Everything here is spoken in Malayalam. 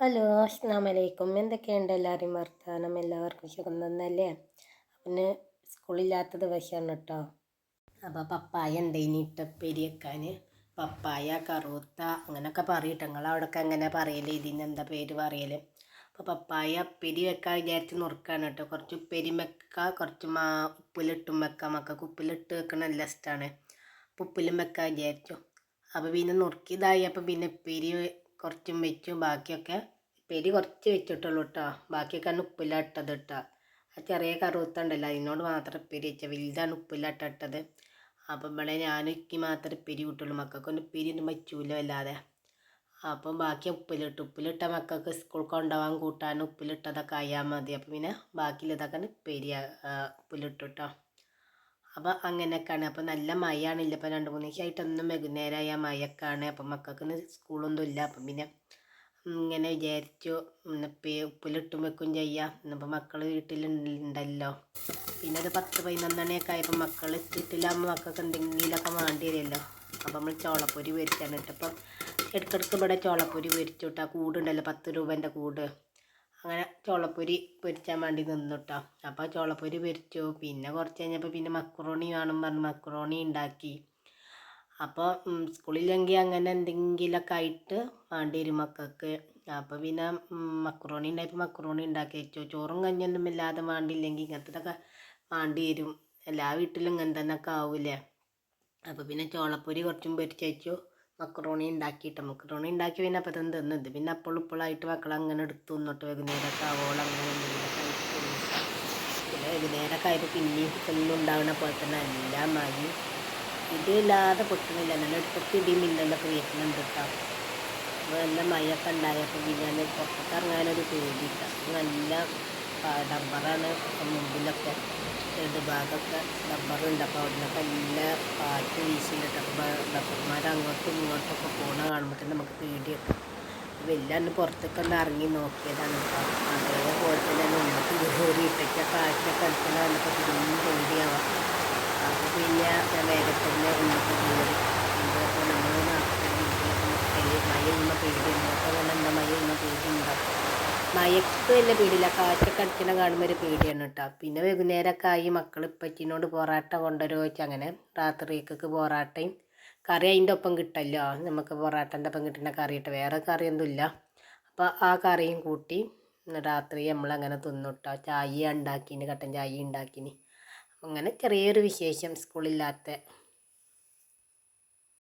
ഹലോ അസ്സാം വലൈക്കും എന്തൊക്കെയുണ്ട് എല്ലാവരും വർത്തമാനം എല്ലാവർക്കും സുഖം തന്നല്ലേ പിന്നെ സ്കൂളില്ലാത്ത ദിവസമാണ് കേട്ടോ അപ്പോൾ പപ്പായ എന്തെങ്കിലും ഇട്ട ഇട്ടപ്പേരി വെക്കാൻ. പപ്പായ കറുത്ത അങ്ങനെയൊക്കെ പറയട്ടെ. നിങ്ങൾ അവിടെയൊക്കെ എങ്ങനെ പറയൽ? ഇതിന് എന്താ പേര് പറയൽ അപ്പോൾ പപ്പായ ഉപ്പേരി വെക്കാൻ വിചാരിച്ച് നുറുക്കാണ് കേട്ടോ കുറച്ച് ഉപ്പേരി വെക്കുക കുറച്ച് മാ ഉപ്പിലിട്ടും വെക്കാം. മക്കൾക്ക് ഉപ്പിലിട്ട് വെക്കണ നല്ല ഇഷ്ടമാണ് അപ്പോൾ ഉപ്പിലും വെക്കാൻ വിചാരിച്ചു. അപ്പോൾ പിന്നെ നുറുക്കിയതായി അപ്പോൾ പിന്നെ ഉപ്പേരി കുറച്ചും വെച്ചു. ബാക്കിയൊക്കെ പെരി കുറച്ച് വെച്ചിട്ടുള്ളൂ കേട്ടോ ബാക്കിയൊക്കെ ഉപ്പില ഇട്ടത് കേട്ടോ ആ ചെറിയ കറുത്ത ഉണ്ടല്ലോ അതിനോട് മാത്രം ഉപ്പേരി വെച്ച. വലുതാണ് ഉപ്പിലിട്ട ഇട്ടത്. അപ്പം ഇവിടെ ഞാൻ എനിക്ക് മാത്രമേ ഉപ്പേരി വിട്ടുള്ളൂ മക്കൾക്കൊന്നും ഉപ്പേരി ഒന്നും പറ്റൂല അല്ലാതെ അപ്പം ബാക്കി ഉപ്പിലിട്ട്. ഉപ്പിലിട്ട മക്കൾക്ക് സ്കൂൾ കൊണ്ടുപോകാൻ കൂട്ടാൻ ഉപ്പിലിട്ടതൊക്കെ ആയാൽ മതി. അപ്പം പിന്നെ ബാക്കിയുള്ളതൊക്കെ ഉപ്പേരി ഉപ്പിലിട്ടു കേട്ടോ അപ്പോൾ അങ്ങനെയൊക്കെയാണ്. അപ്പോൾ നല്ല മഴയാണില്ല. അപ്പോൾ രണ്ട് മൂന്ന് ദിവസമായിട്ടൊന്നും വൈകുന്നേരമായ മഴയൊക്കെയാണ്. അപ്പം മക്കൾക്ക് സ്കൂളൊന്നും ഇല്ല അപ്പം പിന്നെ ഇങ്ങനെ വിചാരിച്ചു ഇന്നിപ്പോൾ ഉപ്പിലിട്ടും വെക്കും ചെയ്യാം. ഇന്നിപ്പോൾ മക്കൾ വീട്ടിലുണ്ടല്ലോ. പിന്നെ ഒരു പത്ത് പതിനൊന്നണിയൊക്കെ ആയപ്പോൾ മക്കൾ വീട്ടിലാകുമ്പോൾ മക്കൾക്ക് എന്തെങ്കിലുമൊക്കെ വേണ്ടി വരുമല്ലോ. അപ്പോൾ നമ്മൾ ചോളപ്പൊരി പൊരിച്ചാണ് ഇട്ടപ്പം ഇടയ്ക്കിടയ്ക്ക് ഇവിടെ ചോളപ്പൊരി പൊരിച്ചു കൂടുണ്ടല്ലോ. പത്ത് രൂപേന്റെ കൂട്. അങ്ങനെ ചോളപ്പൊരി പൊരിച്ചാൻ വേണ്ടി നിന്നുട്ടോ. അപ്പോൾ ചോളപ്പൊരി പൊരിച്ചു. പിന്നെ കുറച്ച് കഴിഞ്ഞപ്പോൾ പിന്നെ മക്രോണി വേണം പറഞ്ഞ്. മക്രോണി ഉണ്ടാക്കി. അപ്പോൾ സ്കൂളിലെങ്കിൽ അങ്ങനെ എന്തെങ്കിലുമൊക്കെ ആയിട്ട് വേണ്ടി വരും മക്കൾക്ക്. അപ്പോൾ പിന്നെ മക്രോണി ഉണ്ടായപ്പോൾ മക്രോണി ഉണ്ടാക്കി വെച്ചു. ചോറും കഞ്ഞൊന്നും ഇല്ലാതെ വേണ്ടിയില്ലെങ്കിൽ ഇങ്ങനത്തെ വേണ്ടി വരും. എല്ലാ വീട്ടിലും ഇങ്ങനെ തന്നെ ഒക്കെ ആവൂലേ അപ്പോൾ പിന്നെ ചോളപ്പൊരി കുറച്ചും പൊരിച്ചു വെച്ചു. മക്രോണി ഉണ്ടാക്കിയിട്ട് മക്രോണി ഉണ്ടാക്കി പിന്നെ അപ്പം തന്നെ? തിന്നത് പിന്നെ അപ്പോൾ ഇപ്പോഴായിട്ട് മക്കൾ അങ്ങനെ എടുത്തു നിന്നിട്ട് വൈകുന്നേരമൊക്കെ ആവോളം അങ്ങനെ പിന്നെ വൈകുന്നേരമൊക്കെ ആയപ്പോൾ പിന്നെയും എന്നും ഉണ്ടാവുന്ന പോലെ തന്നെ എല്ലാം ആയി. ഇടിയില്ലാതെ പൊട്ടുന്നില്ല നല്ല എടുത്തൊക്കെ ഇടിയും മിന്നലൊക്കെ വീട്ടിലുണ്ട് കേട്ടോ അപ്പോൾ നല്ല മഴയൊക്കെ ഉണ്ടായപ്പോൾ പിന്നെ പുറത്തൊക്കെ ഇറങ്ങാനൊരു പേടിയില്ല. നല്ല ഡബ്ബറാണ് മുമ്പിലൊക്കെ രണ്ട് ഭാഗമൊക്കെ ഡബ്ബറുണ്ട് അപ്പോൾ അവിടുന്നൊക്കെ നല്ല കാറ്റ് അപ്പോൾ ഡബ്ബർമാർ അങ്ങോട്ടും ഇങ്ങോട്ടും ഒക്കെ പോണ കാണുമ്പോൾ തന്നെ നമുക്ക് പേടിയൊക്കെ. വല്ലാണ്ട് പുറത്തൊക്കെ ഒന്ന് ഇറങ്ങി നോക്കിയതാണ്. അതേപോലെ തന്നെ നമുക്ക് ജോലി ഇട്ടൊക്കെ കാറ്റൊക്കെ അടുത്തുള്ള കണ്ടപ്പോൾ പിന്നെയും പേടിയാവാം. അപ്പോൾ പിന്നെ ഞാൻ വേഗത്തന്നെ ഉണ്ടാക്കി കയറി അപ്പോൾ നമ്മൾ നാട്ടിലെ വീട്ടിലൊക്കെ മഴ മയക്ക് വലിയ പേടിയില്ല. കാറ്റൊക്കെ അടിക്കണ കാണുമ്പോൾ ഒരു പേടിയാണ് കേട്ടോ പിന്നെ വൈകുന്നേരമൊക്കെ ആയി മക്കൾ ഇപ്പച്ചിനോട് പൊറാട്ട കൊണ്ടുവരുമോ വെച്ചാൽ അങ്ങനെ. രാത്രിക്കൊക്കെ പൊറാട്ടയും കറി അതിന്റെ ഒപ്പം കിട്ടല്ലോ. നമുക്ക് പൊറാട്ടന്റെ ഒപ്പം കിട്ടുന്ന കറി ഇട്ട് വേറെ കറിയൊന്നും ഇല്ല അപ്പോൾ ആ കറിയും കൂട്ടി രാത്രി നമ്മളങ്ങനെ തിന്നുട്ടോ ചായ ഉണ്ടാക്കിന് കട്ടൻ ചായ ഉണ്ടാക്കിന്. അങ്ങനെ ചെറിയൊരു വിശേഷം സ്കൂളില്ലാത്ത